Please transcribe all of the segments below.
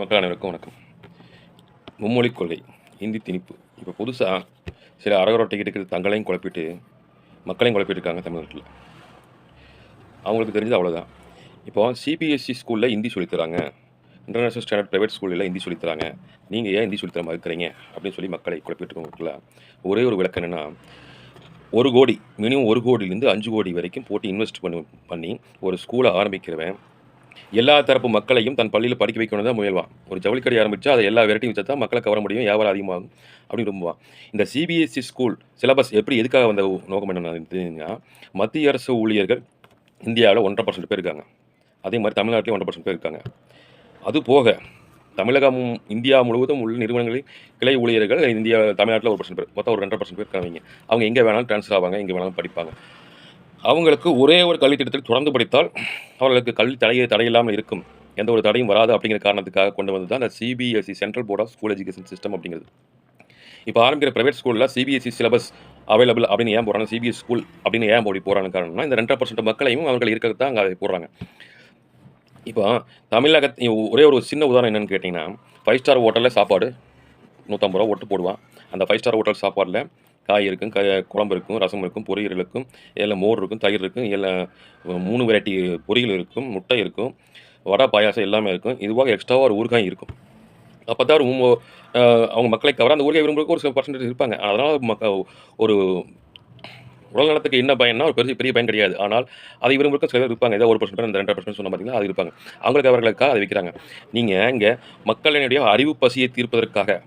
மக்கள் அனைவருக்கும் வணக்கம். மும்மொழிக் கொள்கை இந்தி திணிப்பு. இப்போ புதுசாக சில அரகரோட்டைக்கிட்டு தங்களையும் குழப்பிட்டு மக்களையும் குழப்பிட்டு இருக்காங்க தமிழ்நாட்டில் அவங்களுக்கு தெரிஞ்சது அவ்வளோதான் இப்போ சிபிஎஸ்சி ஸ்கூலில் ஹிந்தி சொல்லித் தராங்க இன்டர்நேஷனல் ஸ்டாண்டர்ட் ப்ரைவேட் ஸ்கூலில் ஹிந்தி சொல்லித்தராங்க. நீங்கள் ஏன் ஹிந்தி சொல்லித்தர மறுக்கிறீங்க? அப்படின்னு சொல்லி மக்களை குழப்பிட்டு ஒரே ஒரு விளக்கம் என்னென்னா ஒரு கோடி மினிமம் ஒரு கோடியிலேருந்து அஞ்சு கோடி வரைக்கும் போட்டு இன்வெஸ்ட் பண்ணி பண்ணி ஒரு ஸ்கூலை ஆரம்பிக்கிறவன் எல்லா தரப்பு மக்களையும் தன் பள்ளியில் படிக்க வைக்கணும் தான் முயல்வான். ஒரு ஜவுளிக்கடை ஆரம்பிச்சா அதை எல்லா வெரைட்டியும் வச்சா தான் மக்களை கவர முடியும் வியாபாரம் அதிகமாகும் அப்படின்னு விரும்புவான். இந்த சிபிஎஸ்சி ஸ்கூல் சிலபஸ் எப்படி எதுக்காக வந்த நோக்கம் என்னன்னா மத்திய அரசு ஊழியர்கள் இந்தியாவில் ஒன்றரை பர்சன்ட் பேர் இருக்காங்க. அதே மாதிரி தமிழ்நாட்டிலையும் ஒன்றரை பர்சன்ட் பேர் இருக்காங்க. அது போக தமிழகம் இந்தியா முழுவதும் உள்ள நிறுவனங்களில் கிளை ஊழியர்கள் இந்தியா தமிழ்நாட்டில் ஒரு பர்சன்ட் பேர் மொத்தம் ஒரு ரெண்டரை பர்சன்ட் பேர் இருக்காங்க அவங்க எங்கே வேணாலும் ட்ரான்ஸ்ஃபர் ஆவாங்க எங்கே வேணாலும் படிப்பாங்க. அவங்களுக்கு ஒரே ஒரு கல்வி திட்டத்தில் தொடர்ந்து படித்தால் அவர்களுக்கு கல்வி தடையை தடையில்லாமல் இருக்கும். எந்த ஒரு தடையும் வராது அப்படிங்கிற காரணத்துக்காக கொண்டு வந்து தான் இந்த CBSE central board of school education system அப்படிங்கிறது. இப்போ ஆரம்பிக்கிற ப்ரைவேட் ஸ்கூலில் சிபிஎஸ்சி சிலபஸ் அவைலபிள் அப்படின்னு ஏன் போகிறாங்க சிபிஎஸ் ஸ்கூல் அப்படின்னு ஏன் போடி போகிறாங்க காரணம்னா இந்த ரெண்டரை பர்சன்ட் மக்களையும் அவர்கள் இருக்கிறது தான் அங்கே போடுறாங்க. இப்போ தமிழக ஒரே ஒரு சின்ன உதாரணம் என்னென்னு கேட்டிங்கன்னா ஃபைவ் ஸ்டார் ஹோட்டலில் சாப்பாடு நூற்றம்பது ரூபா ஒட்டு போடுவான். அந்த ஃபைவ் ஸ்டார் ஹோட்டல் சாப்பாடில் காய் இருக்கும் க குழம்பு இருக்கும் ரசம் இருக்கும் பொரியல் இருக்கும் எல்லாம் மோர் இருக்கும் தயிர் இருக்கும் எல்லாம் மூணு வெரைட்டி பொரியல் இருக்கும் முட்டை இருக்கும் வடை பாயாசம் எல்லாமே இருக்கும். இதுவாக எக்ஸ்ட்ராவாக ஒரு ஊறுகாய் இருக்கும். அப்போ தான் அவங்க மக்களை கவர அந்த ஊறுகாய் விரும்புறதுக்கு ஒரு சில பர்சன்டேஜ் இருப்பாங்க. அதனால் மக்க ஒரு உடல் நலத்துக்கு என்ன பயன்னா ஒரு பெரிய பெரிய பயன் கிடையாது. ஆனால் அதை விரும்புறதுக்கு சில பேர் இருப்பாங்க. ஏதோ ஒரு பர்சன்ட் அந்த ரெண்டு பர்சன்ட் சொன்ன பார்த்தீங்கன்னா அது இருப்பாங்க. அவங்களுக்கு அவர்களுக்காக அதை விற்கிறாங்க நீங்கள் இங்கே மக்களினுடைய அறிவு பசியை தீர்ப்பதற்காக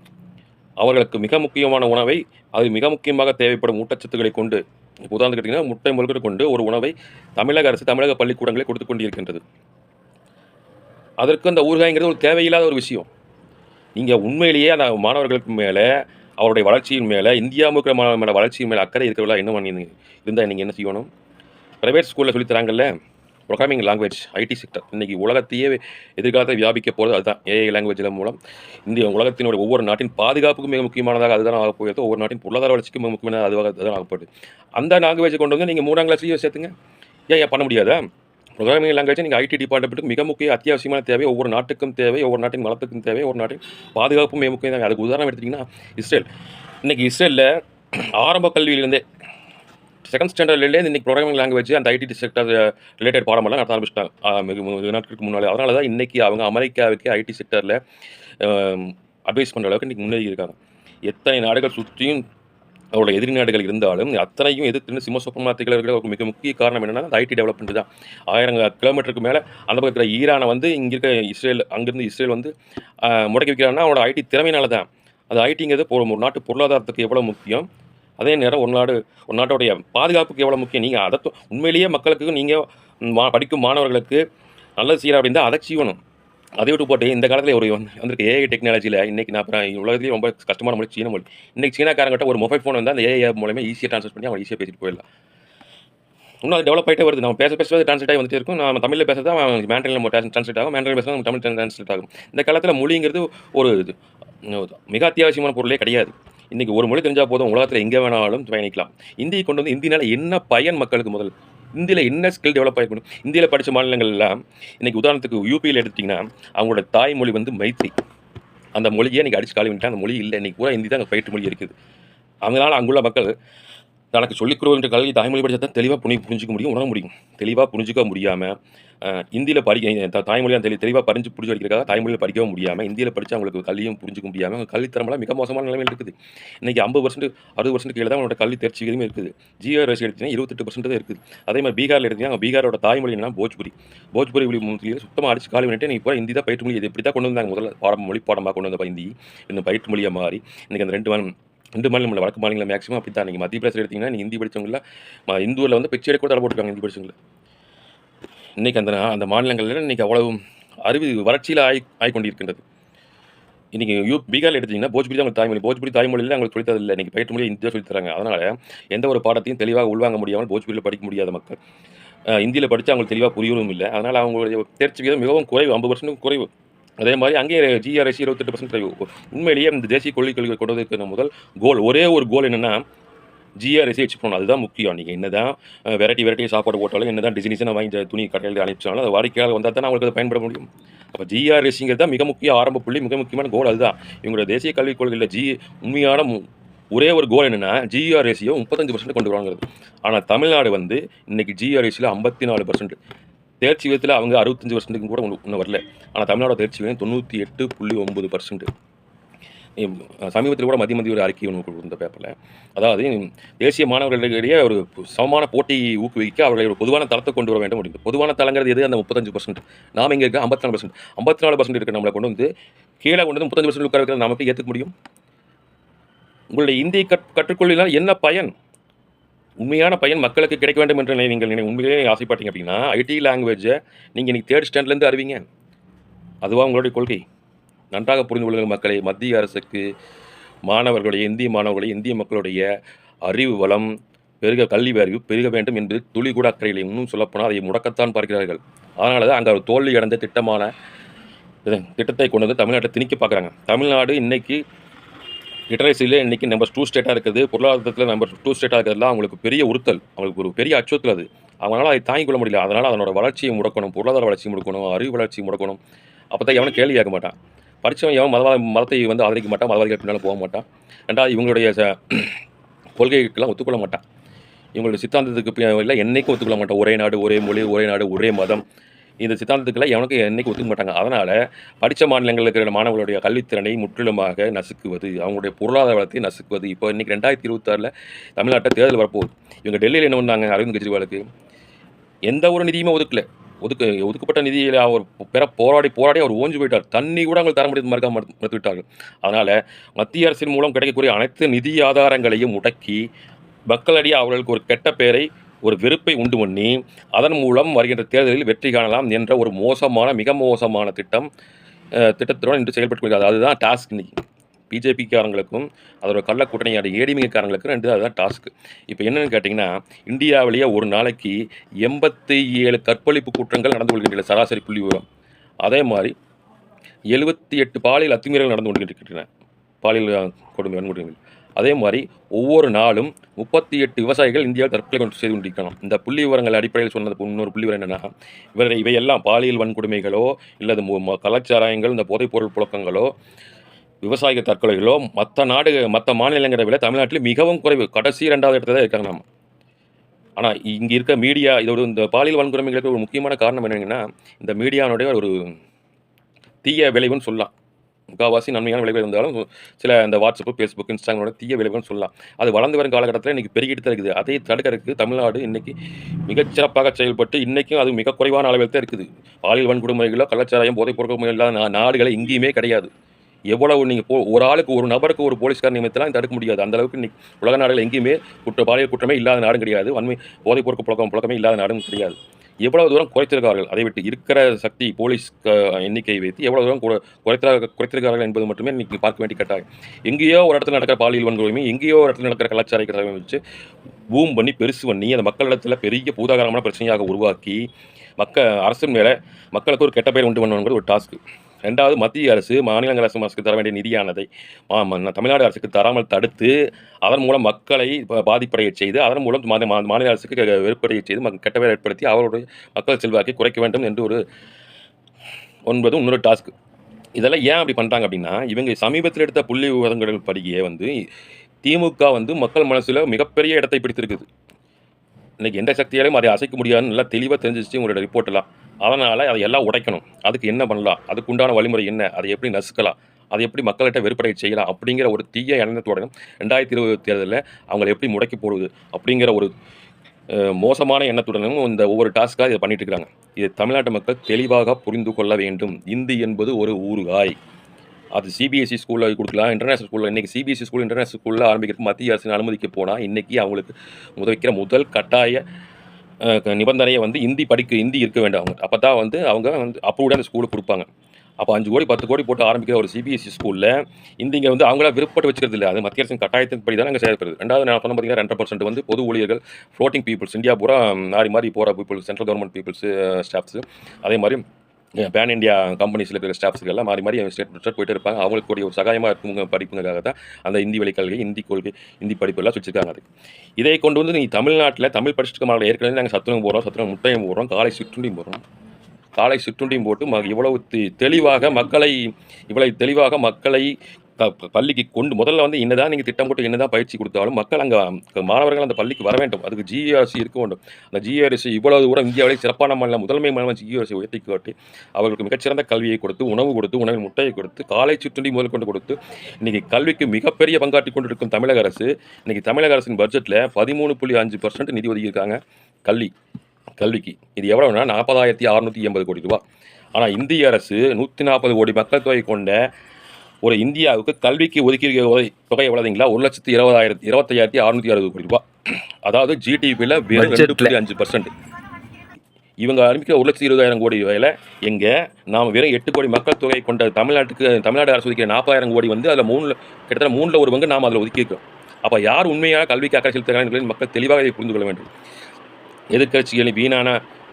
அவர்களுக்கு மிக முக்கியமான உணவை அது மிக முக்கியமாக தேவைப்படும் ஊட்டச்சத்துக்களை கொண்டு இப்போ உதாரணத்துக்கு கேட்டிங்கன்னா முட்டை முழுக்க கொண்டு ஒரு உணவை தமிழக அரசு தமிழக பள்ளிக்கூடங்களே கொடுத்து கொண்டிருக்கின்றது. அதற்கு அந்த ஊறுகாய்ங்கிறது ஒரு தேவையில்லாத ஒரு விஷயம். நீங்கள் உண்மையிலேயே அந்த மாணவர்களுக்கு மேலே அவருடைய வளர்ச்சியின் மேலே இந்தியா முழுக்கிற மாணவர் மேலே வளர்ச்சியின் மேலே அக்கறை இருக்கிறவங்களா என்ன பண்ணி இருந்தால் நீங்கள் என்ன செய்யணும்? ப்ரைவேட் ஸ்கூலில் சொல்லித்தராங்கல்ல ப்ரோக்ராமிங் லாங்குவேஜ் ஐடி செக்டர் இன்றைக்கி உலகத்தையே எதிர்காலத்தை வியாபிக்க போகிறது அதுதான். ஏஐ லாங்குவேஜில் மூலம் இந்திய உலகத்தினுடைய ஒவ்வொரு நாட்டின் பாதுகாப்புக்கும் மிக முக்கியமானதாக அதுதான் ஆக போகிறது. ஒவ்வொரு நாட்டின் பொருளாதார வளர்ச்சிக்கு மிக முக்கியமானது அதுவாக அதுதான் ஆகப்படுது அந்த லாங்குவேஜை கொண்டு வந்து நீங்கள் மூணாம் கிளாஸ்லேயும் சேர்த்துங்க. ஏன் ஏன் பண்ண முடியாதா? ப்ரோக்ராமிங் லாங்குவேஜ் நீங்கள் ஐடி டிபார்ட்மெண்ட்டுக்கு மிக முக்கிய அத்தியாவசியமான தேவை ஒவ்வொரு நாட்டுக்கும் தேவை ஒவ்வொரு நாட்டின் வளத்துக்கும் தேவை ஒவ்வொரு நாட்டின் பாதுகாப்பும் மிக முக்கியம் தேவை அதுக்கு உதாரணம் எடுத்திங்கன்னா இஸ்ரேல். இன்றைக்கி இஸ்ரேலில் ஆரம்ப கல்வியிலேருந்தே செகண்ட் ஸ்டாண்டர்ட்லேருந்து இன்றைக்கி ப்ரோக்ராமிங் லாங்குவேஜ் அந்த ஐடி செக்டர் ரிலேட்டட் பாடமெல்லாம் நடத்த ஆரம்பிச்சிட்டாங்க. மிக நாட்களுக்கு முன்னாலே. அதனால தான் இன்றைக்கி அவங்க அமெரிக்காவுக்கு ஐடி செக்டரில் அட்வைஸ் பண்ணுற அளவுக்கு இன்றைக்கி முன்னேறி இருக்காங்க. எத்தனை நாடுகள் சுற்றியும் அவரோட எதிரி நாடுகள் இருந்தாலும் அத்தனையும் எதிர்த்து சிம்ம சொப்பமாத்திகள் இருக்கிற ஒரு மிக முக்கிய காரணம் என்னென்னா அந்த ஐடி டெவலப்மெண்ட் தான். ஆயிரம் கிலோமீட்டருக்கு மேலே அந்த பக்கத்தில் இருக்கிற ஈரானை வந்து இங்கே இருக்க இஸ்ரேல் அங்கேருந்து இஸ்ரேல் வந்து முடக்கி வைக்கிறாங்கன்னா அவனோட ஐடி திறமையினால தான் அந்த ஐடிங்கிறது ஒரு நாட்டு பொருளாதாரத்துக்கு எவ்வளோ முக்கியம்? அதே நேரம் ஒரு நாடு ஒரு பாதுகாப்புக்கு எவ்வளோ முக்கியம்? நீங்கள் அதை உண்மையிலேயே மக்களுக்கு நீங்கள் படிக்கும் மாணவர்களுக்கு நல்லது செய்கிற அப்படின்னா அதை செய்யணும். அதை விட்டு போட்டு இந்த காலத்தில் ஒரு வந்துருக்கு ஏஐ டெக்னாலஜியில் இன்றைக்கி நான் அப்புறம் உலகத்துலேயே ரொம்ப கஷ்டமான மொழி சீன மொழி. இன்றைக்கி சீனாக்காரங்கிட்ட ஒரு மொபைல் ஃபோன் வந்து அந்த ஏஐ மூலமே ஈஸியாக ட்ரான்ஸ்ஃபர் பண்ணி அவன் ஈஸியாக பேசிட்டு போயிடலாம். இன்னும் அது டெவலப் ஆகிட்டே வருது. நம்ம பேச பேச ட்ரான்ஸ்லேட் ஆகி வந்துட்டே இருக்கும். நம்ம தமிழில் பேசுறது அவன் மேண்டரில் நம்ம ட்ரான்ஸ்லேட் ஆகும். மேண்டரில் பேசுறது நம்ம தமிழ் ட்ரான்ஸ்லேட் ஆகும். இந்த காலத்தில் மொழிங்கிறது ஒரு இது, மிக அத்தியாவசியமான பொருளே கிடையாது. இன்றைக்கி ஒரு மொழி தெரிஞ்சால் போதும் உலகத்தில் எங்கே வேணாலும் பயணிக்கலாம். இந்தியை கொண்டு வந்து இந்தினால என்ன பயன் மக்களுக்கு முதல்? இந்தியில் என்ன ஸ்கில் டெவலப் ஆகிக்கணும் இந்தியில் படித்த மாநிலங்கள்லாம் இன்றைக்கி உதாரணத்துக்கு யூபியில் எடுத்திங்கன்னா அவங்களோட தாய்மொழி வந்து மைத்ரி. அந்த மொழியே இன்றைக்கி அடிச்சு காலி பண்ணிட்டா அந்த மொழி இல்லை. இன்றைக்கி பூரா ஹிந்தி தான் அங்கே பயிற்று மொழி இருக்குது. அதனால் அங்குள்ள மக்கள் தனக்கு சொல்லிக் என்ற கல்வி தாய்மொழி படித்தா தான் தெளிவாக புனி புரிஞ்சிக்க முடியும் உணர முடியும். தெளிவாக புரிஞ்சிக்க முடியாமல் இந்தியில் படிக்க தாய்மொழியாக தெளி தெளிவாக பறிஞ்சு புரிஞ்சு படிக்கிறக்காக தாய்மொழியில் படிக்கவும் முடியாமல் இந்தியில் படித்து அவங்களுக்கு கல்வியும் புரிஞ்சிக்க முடியாமல் அவங்க கல்வித்தரமெல்லாம் மிக மோசமான நிலைமையில் இருக்குது. இன்றைக்கி ஐம்பது பர்சன்ட் அறுபது பர்சன்ட் கீழே தான் அவனோட கல்வி தேர்ச்சி விகிதமே இருக்குது. ஜிஆர் எடுத்தீங்கன்னா இருபத்தெட்டு பர்சன்ட் தான் இருக்குது. அதே மாதிரி பீகாரில் எடுத்தீங்கன்னா பீகாரோட தாய்மொழி என்ன போஜ்புரி. போஜ்புரி மொழி மொழியில் சுத்தமாக அடிச்சு காலி பண்ணிட்டு நீ இப்போ இந்தி தான் பயிற்று மொழி இது இப்படி தான் கொண்டு வந்தாங்க? முதல்ல பாடம் மொழி பாடமாக கொண்டு வந்த ஹிந்தி இன்னும் பயிற்று மொழியாக மாறி இன்றைக்கி அந்த ரெண்டு மாநிலம் ரெண்டு மாநிலம் வடக்கு மாநிலம் மேக்ஸிமம் அப்படி தான் நீங்கள் மத்திய பிரதேசம் எடுத்தீங்கன்னா நீங்கள் ஹிந்தி படிச்சவங்கள இந்துவில் வந்து பிச்சை கூட தலை போட்டுருக்காங்க ஹிந்தி படித்தவங்கள இன்றைக்கி அந்த அந்த மாநிலங்களில் இன்றைக்கி அவ்வளவு அறிவு வறட்சியில் ஆகி ஆகிக்கொண்டிருக்கின்றது இன்றைக்கி யூ பீகாரில் எடுத்தீங்கன்னா போஜ்புரி தான் உங்களுக்கு தாய்மொழி. போஜ்புரி தாய்மொழியில் அவங்களுக்கு சொல்லித்தரது இல்லை. இன்றைக்கி பயிற்று மொழி இந்தியா சொல்லித்தராங்க அதனால் எந்த ஒரு பாடத்தையும் தெளிவாக உள்வாங்க முடியாமல் போஜ்புரியில் படிக்க முடியாத மக்கள். இந்தியில் படித்து அவங்களுக்கு தெளிவாக புரியவும் இல்லை. அதனால் அவங்களுடைய தேர்ச்சி விகிதம் மிகவும் குறைவு. ஐம்பது பர்சன்ட் குறைவு. அதே மாதிரி அங்கேயே ஜிஆர்எஸ் இருபத்தெட்டு பர்சன்ட் உண்மையிலேயே இந்த தேசிய கொள்கை கொள்கை கொண்டு வந்திருக்கிற முதல் கோல் ஒரே ஒரு கோல் என்னென்னா ஜிஆர்எஸ்சி வச்சு போகணும் அதுதான் முக்கியம். நீங்கள் என்ன தான் வெரைட்டி வெரைட்டி சாப்பாடு போட்டாலும் என்ன தான் டிசைன்ஸாக வாங்கி துணி கடையில் அனுப்பிச்சாலும் அது வாடிக்கையாளர் வந்தால் தான் அவங்களுக்கு அதை பயன்பட முடியும். அப்போ ஜிஆர்எஸ்சிங்கிறது தான் மிக முக்கிய ஆரம்ப புள்ளி மிக முக்கியமான கோல் அதுதான். இவங்களோட தேசிய கல்விக் கொள்கையில் ஜி உண்மையான மு- ஒரே ஒரு கோல் என்னென்னா ஜிஆர்எஸ்சியை முப்பத்தஞ்சு பர்சன்ட் கொண்டு வராங்கிறது ஆனால் தமிழ்நாடு வந்து இன்றைக்கி ஜிஆர்எஸ்சியில் ஐம்பத்தி நாலு பர்சன்ட் தேர்ச்சி விதத்தில் அவங்க அறுபத்தஞ்சு பர்சன்ட்டுக்கு கூட இன்னும் இன்னும் வரல. ஆனால் தமிழ்நாடு தேர்ச்சி விகிதம் தொண்ணூற்றி எட்டு புள்ளி ஒம்பது பர்சன்ட் சமீபத்தில் கூட மத்திய மதிய ஒரு அறிக்கை ஒன்று கொடுத்த பேப்பரில் அதாவது தேசிய மாணவர்களிடையே ஒரு சமமான போட்டியை ஊக்குவிக்க அவர்களை ஒரு பொதுவான தளத்தை கொண்டு வர வேண்டும் முடியும் பொதுவான தளங்கிறது எது? அந்த முப்பத்தஞ்சு பர்சன்ட் நாம் இங்கே இருக்க ஐம்பத்தி நாலு பர்சன்ட் ஐம்பத்தி நாலு பர்சன்ட் இருக்க நம்மளை கொண்டு வந்து கீழே கொண்டு வந்து முப்பத்தஞ்சு பர்சன்ட் உட்கார வைக்கிற நமக்கு ஏற்றுக்க முடியும்? உங்களுடைய இந்திய கற் கற்றுக்கொள்ளினால் என்ன பயன்? உண்மையான பயன் மக்களுக்கு கிடைக்க வேண்டும் என்று நினை- நீங்கள் நினை உண்மையிலேயே ஆசைப்பட்டீங்க அப்படின்னா ஐடி லாங்குவேஜை நீங்கள் இன்றைக்கி தேர்ட் ஸ்டாண்ட்லேருந்து அறிவிங்க. அதுவாக உங்களுடைய கொள்கை. நன்றாக புரிந்து கொள்ளுங்கள் மக்களை மத்திய அரசுக்கு மாணவர்களுடைய இந்திய மாணவர்களுடைய இந்திய மக்களுடைய அறிவு வளம் பெருக கல்வி அறிவு பெருக வேண்டும் என்று துளி கூட அக்கறையில் இன்னும் சொல்லப்போனால் அதை முடக்கத்தான் பார்க்கிறார்கள். அதனால தான் அங்கே ஒரு தோல்வி அடைந்த திட்டமான திட்டத்தை கொண்டு வந்து தமிழ்நாட்டை திணிக்க பார்க்குறாங்க. தமிழ்நாடு இன்றைக்கி லிட்டரேசியில் இன்னைக்கு நம்பர் டூ ஸ்டேட்டாக இருக்குது. பொருளாதாரத்தில் நம்பர் டூ ஸ்டேட்டாக இருக்கிறதுலாம் அவங்களுக்கு பெரிய உறுத்தல். அவங்களுக்கு ஒரு பெரிய அச்சுறுத்தல் அது. அவங்களால அதை தாங்கிக் கொள்ள முடியல. அதனால் அதனோட வளர்ச்சியை முடக்கணும் பொருளாதார வளர்ச்சி முடக்கணும் அறிவு வளர்ச்சி முடக்கணும். அப்போ தான் எவனும் கேள்வி கேட்க மாட்டான். படித்தவன் எவன் மதவாத மதத்தை வந்து ஆதரிக்க மாட்டான் மதவாதிகள் பின்னால் போக மாட்டான். ரெண்டாவது இவங்களுடைய ச- கொள்கைக்கெல்லாம் ஒத்துக்கொள்ள மாட்டான். இவங்களுடைய சித்தாந்தத்துக்கு இல்லை என்றைக்கும் என்னைக்கும் ஒத்துக்கொள்ள மாட்டான். ஒரே நாடு ஒரே மொழி ஒரே நாடு ஒரே மதம். இந்த சித்தாந்தத்துக்கெல்லாம் எவனுக்கு என்னைக்கும் ஒத்துக்க மாட்டாங்க. அதனால் படித்த மாநிலங்களில் இருக்கிற மாணவர்களுடைய கல்வித்திறனை முற்றிலுமாக நசுக்குவது அவங்களுடைய பொருளாதார வளத்தை நசுக்குவது. இப்போ இன்றைக்கி ரெண்டாயிரத்தி இருபத்தாறில் தமிழ்நாட்டை தேர்தல் வரப்போகுது. இவங்க டெல்லியில் என்ன பண்ணாங்க? அரவிந்த் கெஜ்ரிவாலுக்கு? எந்த ஒரு நிதியுமே ஒதுக்கல. ஒதுக்கு ஒதுக்கப்பட்ட நிதியில் அவர் பெற போராடி போராடி அவர் ஓஞ்சு போயிட்டார். தண்ணி கூட அவங்களுக்கு தர முடியாது மறுக்க மறுத்து மறுத்து விட்டார்கள். அதனால் மத்திய அரசின் மூலம் கிடைக்கக்கூடிய அனைத்து நிதி ஆதாரங்களையும் முடக்கி மக்களிடையே அவர்களுக்கு ஒரு கெட்ட பெயரை ஒரு வெறுப்பை உண்டு பண்ணி அதன் மூலம் வருகின்ற தேர்தலில் வெற்றி காணலாம் என்ற ஒரு மோசமான மிக மோசமான திட்டம் திட்டத்துடன் இன்று செயல்பட்டு கொள்கிறது அதுதான் டாஸ்க் இன்னைக்கு பிஜேபிக்காரங்களுக்கும் அதோட கள்ள கூட்டணியான ஏடிமிகாரங்களுக்கும் ரெண்டு அதுதான் டாஸ்க். இப்போ என்னென்னு கேட்டிங்கன்னா இந்தியாவிலேயே ஒரு நாளைக்கு எண்பத்தி ஏழு கற்பழிப்பு குற்றங்கள் நடந்து கொள்கின்றன சராசரி புள்ளி விவரம். அதே மாதிரி எழுபத்தி எட்டு பாலியல் அத்துமீறல் நடந்து கொண்டிருக்கின்றன. பாலியல் கொடுமை வன்கொடுமைகள். அதே மாதிரி ஒவ்வொரு நாளும் முப்பத்தி எட்டு விவசாயிகள் இந்தியாவில் தற்கொலை கொண்டு செய்து கொண்டிருக்கணும் இந்த புள்ளி விவரங்கள் அடிப்படையில் சொன்னது இன்னொரு புள்ளி விவரம் என்னென்னா இவரை இவையெல்லாம் பாலியல் வன்கொடுமைகளோ இல்லது கலாச்சாரங்கள் இந்த போதைப்பொருள் புழக்கங்களோ விவசாய தற்கொலைகளோ மற்ற நாடு மற்ற மாநிலங்களை விட தமிழ்நாட்டில் மிகவும் குறைவு. கடைசி ரெண்டாவது இடத்துல தான் இருக்காங்க நம்ம ஆனால் இங்கே இருக்க மீடியா இதோட இந்த பாலியல் வன்கொடுமைகளுக்கு ஒரு முக்கியமான காரணம் என்னங்கன்னா இந்த மீடியானுடைய ஒரு தீய விளைவுன்னு சொல்லலாம். முக்கால்வாசி நன்மையான விளைவு இருந்தாலும் சில இந்த வாட்ஸ்அப் ஃபேஸ்புக் இன்ஸ்டாகிராமோட தீய விளைவுன்னு சொல்லலாம். அது வளர்ந்து வரும் காலகட்டத்தில் இன்றைக்கி பெருகிட்டு தான் இருக்குது. அதை தடுக்கிறதுக்கு தமிழ்நாடு இன்றைக்கி மிகச்சிறப்பாக செயல்பட்டு இன்றைக்கும் அது மிக குறைவான அளவில் தான் இருக்குது. பாலியல் வன்கொடுமைகளோ கலாச்சாரம் போதைப் பொருட்கள் இல்லாத நாடுகளை எங்கேயுமே கிடையாது. எவ்வளவு நீங்கள் போ ஒரு ஆளுக்கு ஒரு நபருக்கு ஒரு போலீஸ்கார் நியமித்தலாம் தடுக்க முடியாது. அந்தளவுக்கு இன்றைக்கி இன்னைக்கு உலக நாடுகள் எங்கேயுமே குற்ற பாலியல் குற்றமே இல்லாத நாடும் கிடையாது. வன்மை போதைப் பொருட்கள் புழக்கம் புழக்கமே இல்லாத நாடும் கிடையாது. எவ்வளவு தூரம் குறைத்திருக்கார்கள் அதை விட்டு இருக்கிற சக்தி போலீஸ் எண்ணிக்கை வைத்து எவ்வளவு தூரம் குறை- குறைத்திருக்க என்பது மட்டுமே இன்னைக்கு பார்க்க வேண்டிய கட்டாயம். எங்கேயோ ஒரு இடத்துல நடக்கிற பாலியல் வன்கொடுமை எங்கேயோ ஒரு இடத்துல நடக்கிற கலாச்சார கலவை வச்சு பூம் பண்ணி பெருசு பண்ணி அந்த மக்களிடத்தில் பெரிய பூதாகரமான பிரச்சனையாக உருவாக்கி மக்க அரசின் மேலே மக்களுக்கு ஒரு கெட்ட பெயர் உண்டு பண்ணணுங்கிறது ஒரு டாஸ்க்கு ரெண்டாவது மத்திய அரசு மாநிலங்கள் அரசு அரசுக்கு தர வேண்டிய நிதியானதை தமிழ்நாடு அரசுக்கு தராமல் தடுத்து அதன் மூலம் மக்களை பாதிப்படைய செய்து அதன் மூலம் மா- மாநில அரசுக்கு வெறுப்படைய செய்து மக்- கெட்ட ஏற்படுத்தி அவருடைய மக்கள் செல்வாக்கை குறைக்க வேண்டும் என்று ஒரு ஒன்பது இன்னொரு டாஸ்க். இதெல்லாம் ஏன் அப்படி பண்ணுறாங்க அப்படின்னா இவங்க சமீபத்தில் எடுத்த புள்ளி விவரங்கள் படியே வந்து திமுக வந்து மக்கள் மனசில் மிகப்பெரிய இடத்தை பிடித்திருக்குது. இன்னைக்கு எந்த சக்தியாலையும் அதை அசைக்க முடியாதுன்னு நல்லா தெளிவாக தெரிஞ்சிச்சு உங்களோட ரிப்போர்ட்டெல்லாம் அதனால் அதை எல்லாம் உடைக்கணும். அதுக்கு என்ன பண்ணலாம்? அதுக்கு உண்டான வழிமுறை என்ன? அதை எப்படி நசுக்கலாம்? அதை எப்படி மக்கள்கிட்ட வெறுப்படைய செய்யலாம்? அப்படிங்கிற ஒரு தீய எண்ணத்தோடனும் ரெண்டாயிரத்தி இருபது தேர்தலில் அவங்களை எப்படி முடக்கி போடுவது? அப்படிங்கிற ஒரு மோசமான எண்ணத்துடனும் இந்த ஒவ்வொரு டாஸ்க்காக இதை பண்ணிட்டு இருக்கிறாங்க இது தமிழ்நாட்டு மக்கள் தெளிவாக புரிந்து கொள்ள வேண்டும். இந்தி என்பது ஒரு ஊறுகாய். அது சிபிஎஸ்சி ஸ்கூலில் கொடுக்கலாம் இன்டர்நேஷனல் ஸ்கூலில் இன்றைக்கி சிபிஎஸ்சி ஸ்கூல் இன்டர்நேஷனல் ஸ்கூலில் ஆரம்பிக்கிறதுக்கு மத்திய அரசின் அனுமதிக்கு போனால் இன்றைக்கி அவங்களுக்கு உதவிக்கிற முதல் கட்டாய நிபந்தனையை வந்து இந்தி படிக்க இந்தி இருக்க வேண்டும் அவங்க. அப்போ தான் வந்து அவங்க வந்து அப்ரூவ்டாக அந்த ஸ்கூலுக்கு கொடுப்பாங்க. அப்போ அஞ்சு கோடி பத்து கோடி போட்டு ஆரம்பிக்கிற ஒரு சிபிஎஸ்சி ஸ்கூலில் இந்திங்க வந்து அவங்களா விருப்பப்பட்டு வச்சுக்கிறது இல்லை. அது மத்திய அரசின் கட்டாயத்தின் படி தான் அங்கே செயல்படுது. ரெண்டாவது நான் சொன்ன பார்த்தீங்கன்னா ரெண்டரை பர்சன்ட் வந்து பொது ஊழியர்கள் ஃப்ளோட்டிங் பீப்புள்ஸ் இந்தியா பூரா மாறி மாறி போகிற peoples central government peoples staffs அதே மாதிரி பேன் இண்டியா கம்பெனிஸில் இருக்கிற ஸ்டாஃப்ஸுக்கு எல்லாம் மாறி மாறி ஸ்டேட் ஸ்டேட் போயிட்டு இருப்பாங்க. அவங்களுக்கு கூடிய ஒரு சகாயமாக இருக்குங்க படிப்புங்கிறதுக்காக தான் அந்த இந்தி வழி கல்வி இந்தி கொள்கை இந்தி படிப்பு எல்லாம் வச்சுருக்காங்க அது. இதை கொண்டு வந்து நீங்கள் தமிழ்நாட்டில் தமிழ் படிச்சுட்டு மாவட்டம் ஏற்கனவே நாங்கள் சத்துணவு போடுறோம் சத்துணவு முட்டையும் போகிறோம் காலை சுற்றுண்டியும் போகிறோம் காலை சிற்றுண்டியும் போட்டு ம இவ்வளவு தெ- தெளிவாக மக்களை இவ்வளவு தெளிவாக மக்களை பள்ளிக்கு கொண்டு முதல்ல வந்து என்னதான் நீங்கள் திட்டம் போட்டு என்னதான் பயிற்சி கொடுத்தாலும் மக்கள் அங்கே மாணவர்கள் அந்த பள்ளிக்கு வர வேண்டும். அதுக்கு ஜிஆர்சி இருக்க வேண்டும். அந்த ஜிஆர்சி இவ்வளவு தூரம் இந்தியாவிலே சிறப்பான மாநிலம் முதன்மை மாநிலம் ஜிஆர்சி உயர்த்தி காட்டி அவர்களுக்கு மிகச்சிறந்த கல்வியை கொடுத்து உணவு கொடுத்து உணவில் முட்டையை கொடுத்து காலை சுற்றுண்டி முதல் கொண்டு கொடுத்து இன்னைக்கு கல்விக்கு மிகப்பெரிய பங்காற்றி கொண்டிருக்கும் தமிழக அரசு இன்னைக்கு தமிழக அரசின் பட்ஜெட்டில் பதிமூணு புள்ளி அஞ்சு பர்சன்ட் நிதி ஒதுக்கியிருக்காங்க கல்வி. கல்விக்கு இது எவ்வளவுனா நாற்பதாயிரத்தி அறுநூற்றி எண்பது கோடி ரூபாய் ஆனால் இந்திய அரசு நூற்றி நாற்பது கோடி மக்கள் தொகை கொண்ட ஒரு இந்தியாவுக்கு கல்விக்கு உதவி- தொகை எவ்வளவுங்களா ஒரு லட்சத்தி இருபதாயிரத்தி இருபத்தையாயிரத்தி அறுநூத்தி அறுபது கோடி ரூபாய் அதாவது ஜிடிபியில் வெறும் ரெண்டு Budgetல. புள்ளி அஞ்சு பர்சன்ட் இவங்க ஆரம்பிக்கிற ஒரு லட்சத்தி இருபதாயிரம் கோடி ரூபாயில் எங்கே நாம் வெறும் எட்டு கோடி மக்கள் தொகை கொண்ட தமிழ்நாட்டுக்கு தமிழ்நாடு அரசு ஒதுக்கிற நாற்பதாயிரம் கோடி வந்து அதில் மூணு கிட்டத்தட்ட மூணில் ஒரு பங்கு நாம் அதில் ஒதுக்கியிருக்கோம் அப்போ யார் உண்மையான கல்விக்கு அக்கறை செலுத்துகிறார்கள் என்பதை மக்கள் தெளிவாக இதை புரிந்து கொள்ள வேண்டும். எதிர்க்கட்சிகளின் வீணான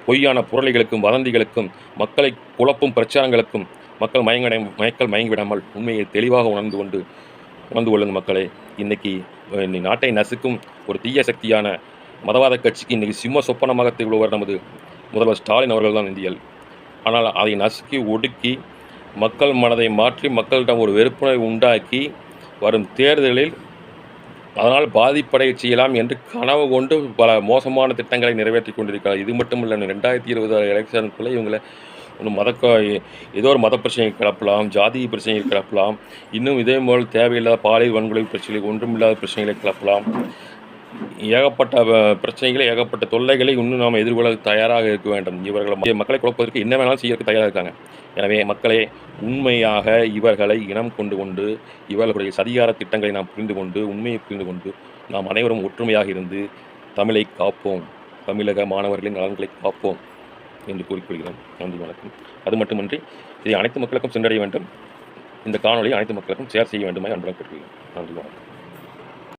பொய்யான புரளிகளுக்கும் வதந்திகளுக்கும் மக்களை குழப்பும் பிரச்சாரங்களுக்கும் மக்கள் மயங்கடை மக்கள் மயங்கிவிடாமல் உண்மையை தெளிவாக உணர்ந்து கொண்டு உணர்ந்து கொள்ளுங்கள் மக்களே. இன்னைக்கு இன்னைக்கு நாட்டை நசுக்கும் ஒரு தீய சக்தியான மதவாத கட்சிக்கு இன்றைக்கி சிம்ம சொப்பனமாக திகழ்வர் நமது முதல்வர் ஸ்டாலின் அவர்கள் தான் இந்தியல். ஆனால் அதை நசுக்கி ஒடுக்கி மக்கள் மனதை மாற்றி மக்களிடம் ஒரு வெறுப்புணர்வை உண்டாக்கி வரும் தேர்தலில் அதனால் பாதிப்படைய செய்யலாம் என்று கனவு கொண்டு பல மோசமான திட்டங்களை நிறைவேற்றி கொண்டிருக்கிறார். இது மட்டும் இல்லை ரெண்டாயிரத்தி இருபது எலெக்ஷனுக்குள்ளே இவங்களை ஒன்று மத ஏதோ ஒரு மத பிரச்சனையை கிளப்பலாம் ஜாதி பிரச்சனையை கிளப்பலாம் இன்னும் இதே போல் தேவையில்லாத பாலியல் வன்கொலை பிரச்சனைகள் ஒன்றுமில்லாத பிரச்சனைகளை கிளப்பலாம். ஏகப்பட்ட பிரச்சனைகளை ஏகப்பட்ட தொல்லைகளை இன்னும் நாம் எதிர்கொள்ள தயாராக இருக்க வேண்டும். இவர்களை மக்களை குழப்பதற்கு என்ன வேணாலும் செய்யறதுக்கு தயாராக இருக்காங்க. எனவே மக்களே உண்மையாக இவர்களை இனம் கொண்டு கொண்டு இவர்களுடைய சதிகார திட்டங்களை நாம் புரிந்து கொண்டு உண்மையை புரிந்து கொண்டு நாம் அனைவரும் ஒற்றுமையாக இருந்து தமிழை காப்போம். தமிழக மாணவர்களின் நலன்களை காப்போம். என்று கூறிக்கொள்கிறோம். நன்றி வணக்கம். அது மட்டுமின்றி இதை அனைத்து மக்களுக்கும் சென்றடைய வேண்டும். இந்த காணொலியை அனைத்து மக்களுக்கும் ஷேர் செய்ய வேண்டுமாய் அன்புடன் கேட்டுக்கொள்கிறேன் நன்றி வணக்கம்.